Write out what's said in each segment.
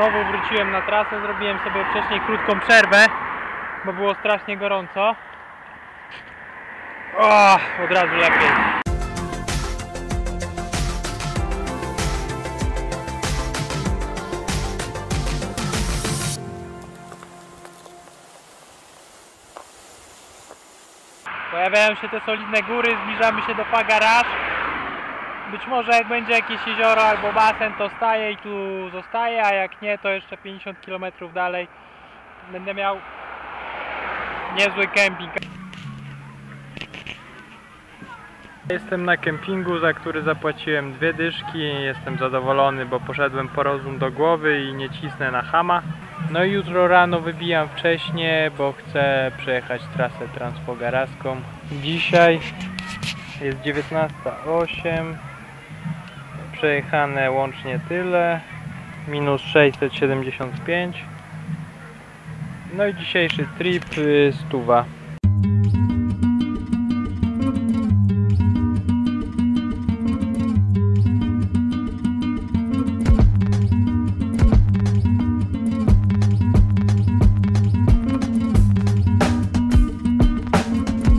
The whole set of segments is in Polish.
Znowu wróciłem na trasę, zrobiłem sobie wcześniej krótką przerwę, bo było strasznie gorąco. O, od razu lepiej. Pojawiają się te solidne góry, zbliżamy się do Pagaraż. Być może jak będzie jakieś jezioro albo basen, to staję i tu zostaję, a jak nie, to jeszcze 50 km dalej będę miał niezły kemping. Jestem na kempingu, za który zapłaciłem dwie dyszki. Jestem zadowolony, bo poszedłem po rozum do głowy i nie cisnę na hama. No i jutro rano wybijam wcześniej, bo chcę przejechać trasę transfogaraską. Dzisiaj jest 19.08 przejechane łącznie tyle. Minus 675 no i dzisiejszy trip y, stuwa.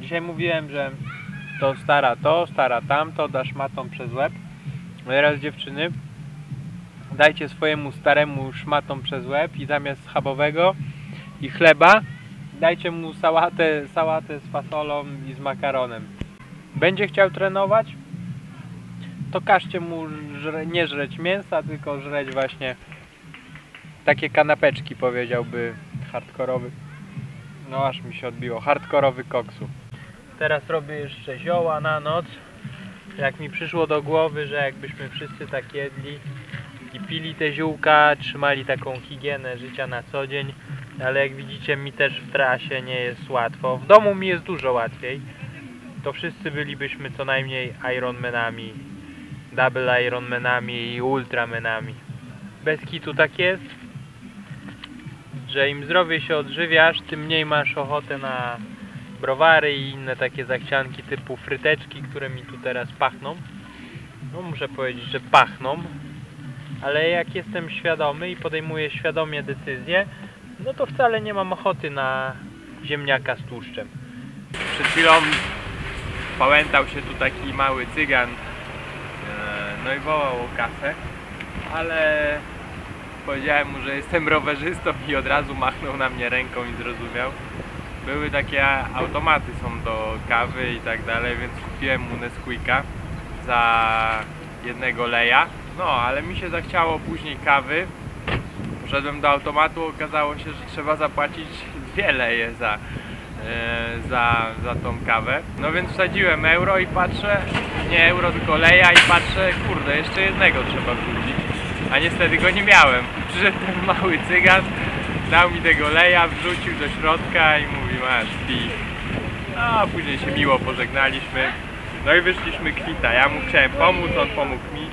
Dzisiaj mówiłem, że to stara to, stara tamto, dasz matą przez łeb. Teraz dziewczyny, dajcie swojemu staremu szmatom przez łeb i zamiast schabowego i chleba dajcie mu sałatę, sałatę z fasolą i z makaronem. Będzie chciał trenować, to każcie mu żre, nie żreć mięsa, tylko żreć właśnie takie kanapeczki powiedziałby hardkorowy. No aż mi się odbiło, hardkorowy koksu. Teraz robię jeszcze zioła na noc. Jak mi przyszło do głowy, że jakbyśmy wszyscy tak jedli i pili te ziółka, trzymali taką higienę życia na co dzień, ale jak widzicie mi też w trasie nie jest łatwo. W domu mi jest dużo łatwiej. To wszyscy bylibyśmy co najmniej Ironmanami, Double Ironmanami i Ultramenami. Bez kitu tak jest, że im zdrowiej się odżywiasz, tym mniej masz ochotę na browary i inne takie zachcianki typu fryteczki, które mi tu teraz pachną. No muszę powiedzieć, że pachną, ale jak jestem świadomy i podejmuję świadomie decyzje, no to wcale nie mam ochoty na ziemniaka z tłuszczem. Przed chwilą pałętał się tu taki mały cygan, e, no i wołał o kasę, ale powiedziałem mu, że jestem rowerzystą i od razu machnął na mnie ręką i zrozumiał były takie automaty są do kawy i tak dalej, więc kupiłem mu Nesquika za jednego leja. No, ale mi się zachciało później kawy. Poszedłem do automatu, okazało się, że trzeba zapłacić dwie leje za, e, za, za tą kawę. No więc wsadziłem euro i patrzę, nie euro, tylko leja i patrzę, kurde, jeszcze jednego trzeba wrzucić. A niestety go nie miałem. Przyszedł ten mały cygan, dał mi tego leja, wrzucił do środka i mówi masz pij. No później się miło pożegnaliśmy. No i wyszliśmy kwita. Ja mu chciałem pomóc, on pomógł mi.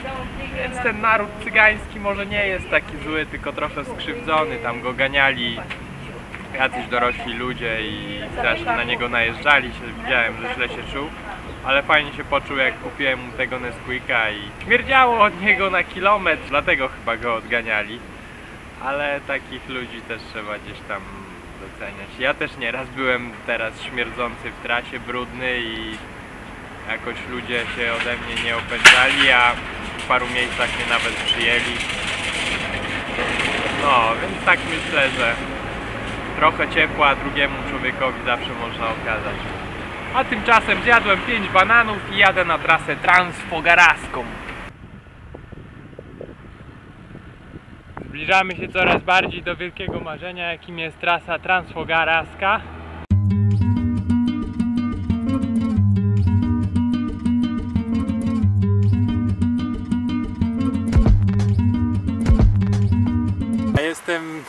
Więc ten naród cygański może nie jest taki zły, tylko trochę skrzywdzony. Tam go ganiali jacyś dorośli ludzie i strasznie na niego najeżdżali. Się, widziałem, że źle się czuł. Ale fajnie się poczuł jak kupiłem mu tego Nesquika i śmierdziało od niego na kilometr, dlatego chyba go odganiali ale takich ludzi też trzeba gdzieś tam doceniać. Ja też nieraz byłem teraz śmierdzący w trasie, brudny i jakoś ludzie się ode mnie nie opędzali, a w paru miejscach mnie nawet przyjęli. No, więc tak myślę, że trochę ciepła drugiemu człowiekowi zawsze można okazać. A tymczasem zjadłem 5 bananów i jadę na trasę transfogaraską. Zbliżamy się coraz bardziej do wielkiego marzenia, jakim jest trasa transfogaraska. Jestem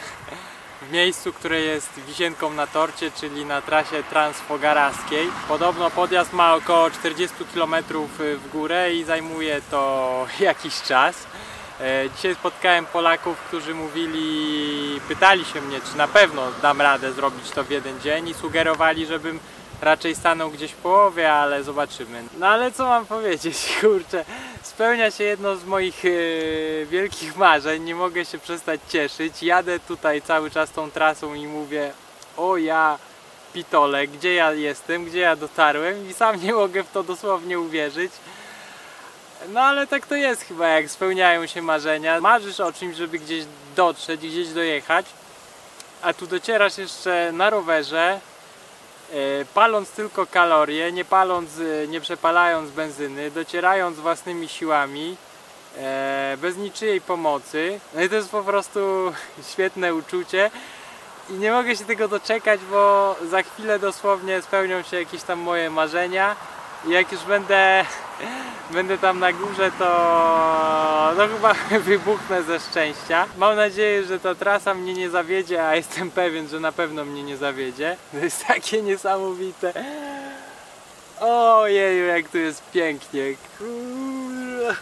w miejscu, które jest wisienką na torcie, czyli na trasie transfogaraskiej. Podobno podjazd ma około 40 km w górę i zajmuje to jakiś czas. E, Dzisiaj spotkałem Polaków, którzy mówili, pytali się mnie, czy na pewno dam radę zrobić to w jeden dzień i sugerowali, żebym raczej stanął gdzieś w połowie, ale zobaczymy. No ale co mam powiedzieć, kurczę, spełnia się jedno z moich e, wielkich marzeń. Nie mogę się przestać cieszyć. Jadę tutaj cały czas tą trasą i mówię: O ja pitole, gdzie ja jestem, gdzie ja dotarłem i sam nie mogę w to dosłownie uwierzyć. No ale tak to jest chyba, jak spełniają się marzenia. Marzysz o czymś, żeby gdzieś dotrzeć, gdzieś dojechać, a tu docierasz jeszcze na rowerze, e, paląc tylko kalorie, nie paląc, e, nie przepalając benzyny, docierając własnymi siłami, e, bez niczyjej pomocy. No i to jest po prostu świetne uczucie. I nie mogę się tego doczekać, bo za chwilę dosłownie spełnią się jakieś tam moje marzenia. I jak już będę, będę tam na górze, to no chyba wybuchnę ze szczęścia. Mam nadzieję, że ta trasa mnie nie zawiedzie, a jestem pewien, że na pewno mnie nie zawiedzie. To jest takie niesamowite. Ojeju, jak tu jest pięknie. Kurwa.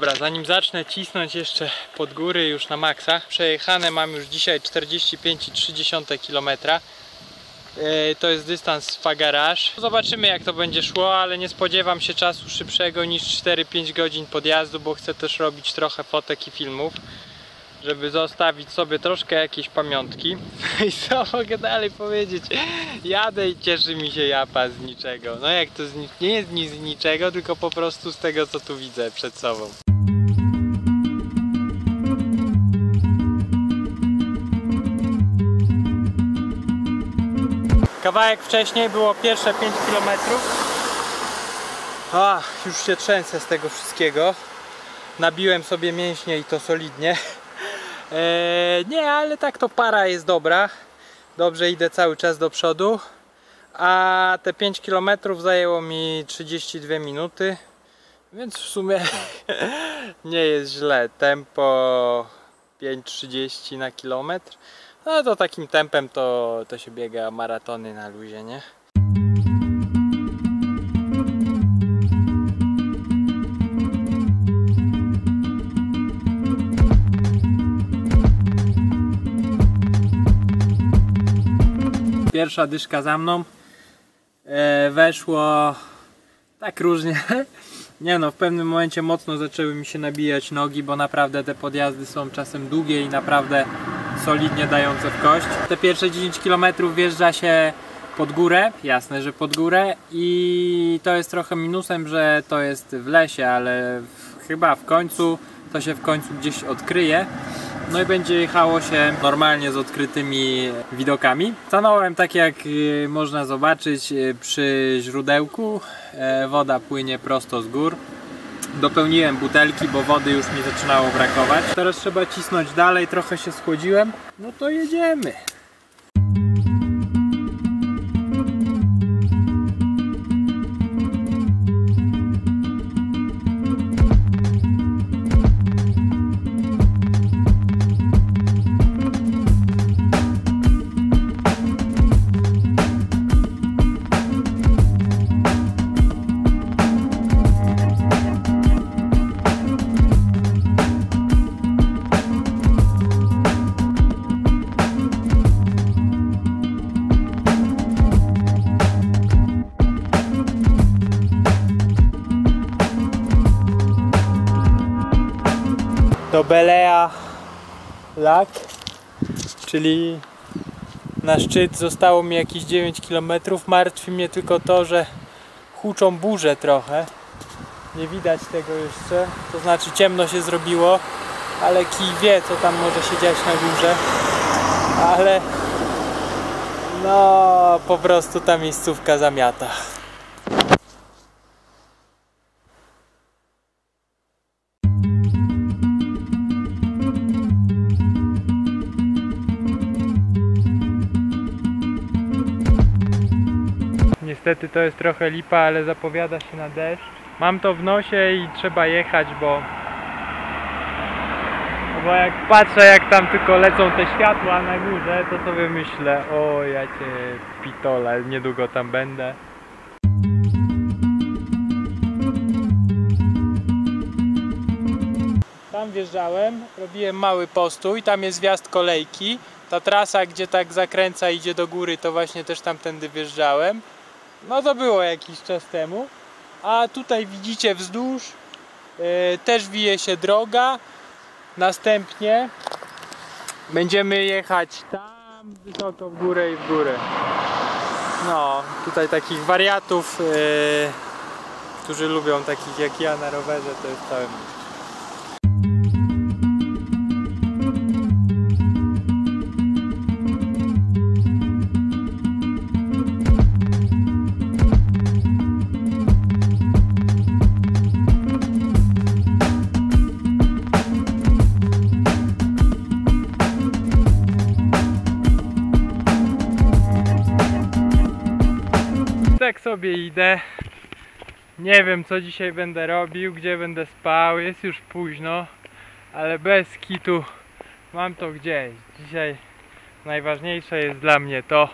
Dobra, zanim zacznę cisnąć jeszcze pod góry już na maksach, przejechane mam już dzisiaj 45,3 km. E, To jest dystans Fagaraż. Zobaczymy jak to będzie szło, ale nie spodziewam się czasu szybszego niż 4-5 godzin podjazdu, bo chcę też robić trochę fotek i filmów, żeby zostawić sobie troszkę jakieś pamiątki. I co mogę dalej powiedzieć? Jadę i cieszy mi się japa z niczego. No jak to z ni- nie jest nic z niczego, tylko po prostu z tego co tu widzę przed sobą. Kawałek wcześniej było pierwsze 5 km. Już się trzęsę z tego wszystkiego. Nabiłem sobie mięśnie i to solidnie. Eee, nie, ale tak to para jest dobra. Dobrze idę cały czas do przodu. A te 5 km zajęło mi 32 minuty. Więc w sumie nie jest źle. Tempo 5,30 na kilometr. No to takim tempem to, to się biega maratony na luzie, nie? Pierwsza dyszka za mną. E, weszło tak różnie. Nie no, w pewnym momencie mocno zaczęły mi się nabijać nogi, bo naprawdę te podjazdy są czasem długie i naprawdę solidnie dające w kość. Te pierwsze 10 km wjeżdża się pod górę, jasne, że pod górę i to jest trochę minusem, że to jest w lesie, ale w, chyba w końcu to się w końcu gdzieś odkryje. No i będzie jechało się normalnie z odkrytymi widokami. Stanąłem tak jak y, można zobaczyć y, przy źródełku. E, Woda płynie prosto z gór. Dopełniłem butelki, bo wody już mi zaczynało brakować. Teraz trzeba cisnąć dalej, trochę się schłodziłem. No to jedziemy. Belea Lak, czyli na szczyt zostało mi jakieś 9 km. Martwi mnie tylko to, że huczą burze trochę. Nie widać tego jeszcze, to znaczy ciemno się zrobiło, ale kij wie co tam może się dziać na górze. Ale no po prostu ta miejscówka zamiata. niestety to jest trochę lipa, ale zapowiada się na deszcz. Mam to w nosie i trzeba jechać, bo... Bo jak patrzę, jak tam tylko lecą te światła na górze, to sobie myślę, o ja cię pitole, niedługo tam będę. Tam wjeżdżałem, robiłem mały postój, tam jest wjazd kolejki. Ta trasa, gdzie tak zakręca idzie do góry, to właśnie też tamtędy wjeżdżałem. No to było jakiś czas temu. A tutaj widzicie wzdłuż e, też wije się droga. Następnie będziemy jechać tam wysoko w górę i w górę. No, tutaj takich wariatów, e, którzy lubią takich jak ja na rowerze, to jest całe mnóstwo. Sobie idę. Nie wiem co dzisiaj będę robił, gdzie będę spał. Jest już późno, ale bez kitu mam to gdzieś. Dzisiaj najważniejsze jest dla mnie to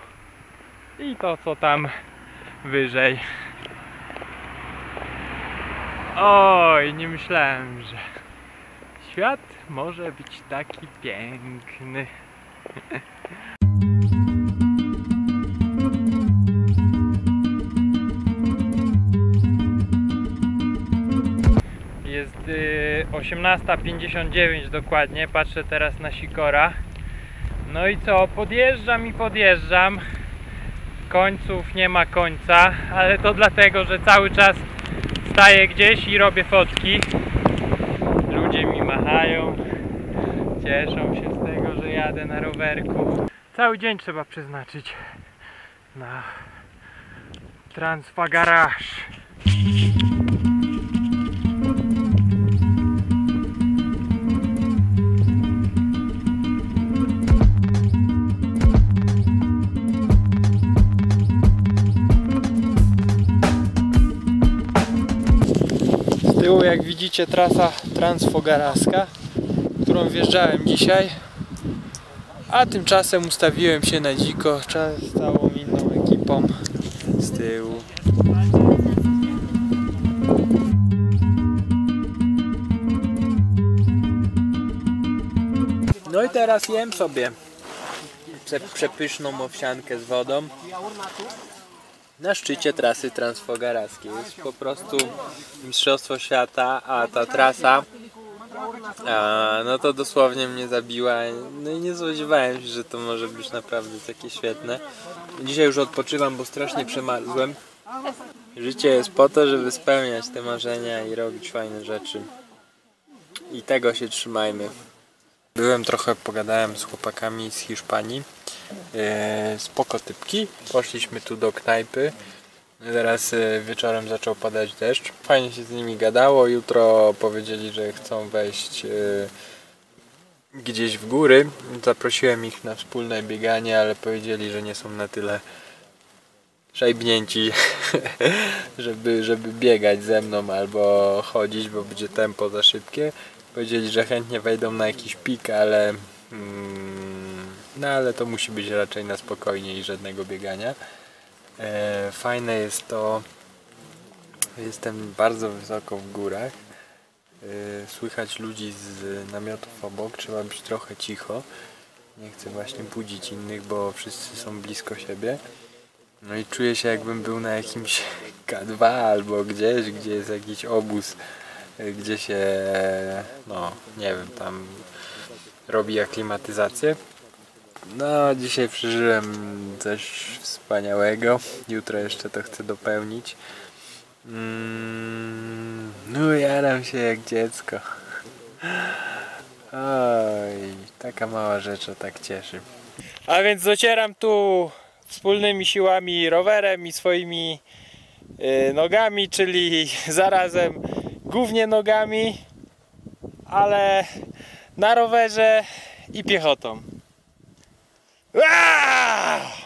i to co tam wyżej. Oj, nie myślałem, że świat może być taki piękny. 18.59 dokładnie, patrzę teraz na Sikora. No i co, podjeżdżam i podjeżdżam. Końców nie ma końca, ale to dlatego, że cały czas staję gdzieś i robię fotki. Ludzie mi machają, cieszą się z tego, że jadę na rowerku. Cały dzień trzeba przeznaczyć na Transfa widzicie trasa Transfogaraska, którą wjeżdżałem dzisiaj. A tymczasem ustawiłem się na dziko z całą inną ekipą z tyłu. No i teraz jem sobie prze, przepyszną owsiankę z wodą na szczycie trasy transfogarackiej. Jest po prostu mistrzostwo świata, a ta trasa a, no to dosłownie mnie zabiła. No i nie spodziewałem się, że to może być naprawdę takie świetne. Dzisiaj już odpoczywam, bo strasznie przemarzłem. Życie jest po to, żeby spełniać te marzenia i robić fajne rzeczy. I tego się trzymajmy. Byłem trochę, pogadałem z chłopakami z Hiszpanii. Eee, spoko typki. Poszliśmy tu do knajpy. Zaraz e, wieczorem zaczął padać deszcz. Fajnie się z nimi gadało. Jutro powiedzieli, że chcą wejść e, gdzieś w góry. Zaprosiłem ich na wspólne bieganie, ale powiedzieli, że nie są na tyle szajbnięci, żeby, żeby biegać ze mną albo chodzić, bo będzie tempo za szybkie. Powiedzieli, że chętnie wejdą na jakiś pik, ale mm, no ale to musi być raczej na spokojnie i żadnego biegania. E, fajne jest to, jestem bardzo wysoko w górach. E, słychać ludzi z namiotów obok, trzeba być trochę cicho. Nie chcę właśnie budzić innych, bo wszyscy są blisko siebie. No i czuję się jakbym był na jakimś K2 albo gdzieś, gdzie jest jakiś obóz, e, gdzie się, no nie wiem, tam robi aklimatyzację. No, dzisiaj przeżyłem coś wspaniałego. Jutro jeszcze to chcę dopełnić. Mm, no, jaram się jak dziecko. Oj, taka mała rzecz, o tak cieszy. A więc docieram tu wspólnymi siłami rowerem i swoimi y, nogami, czyli zarazem głównie nogami, ale na rowerze i piechotą. Ah!